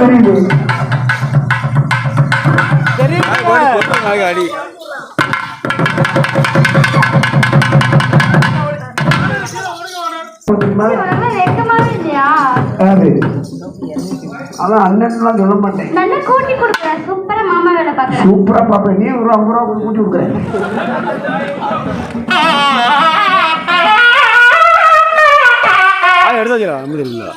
தெரியுது. தெரியுது அடி சொல்ல மாட்டேன். நல்லா கூட்டி சூப்பரா மாமா நீ ஒரு ஐம்பது ரூபா கூட்டி கொடுக்குறேன் எடுத்து வச்சுக்கலாம் நம்பது இல்லை.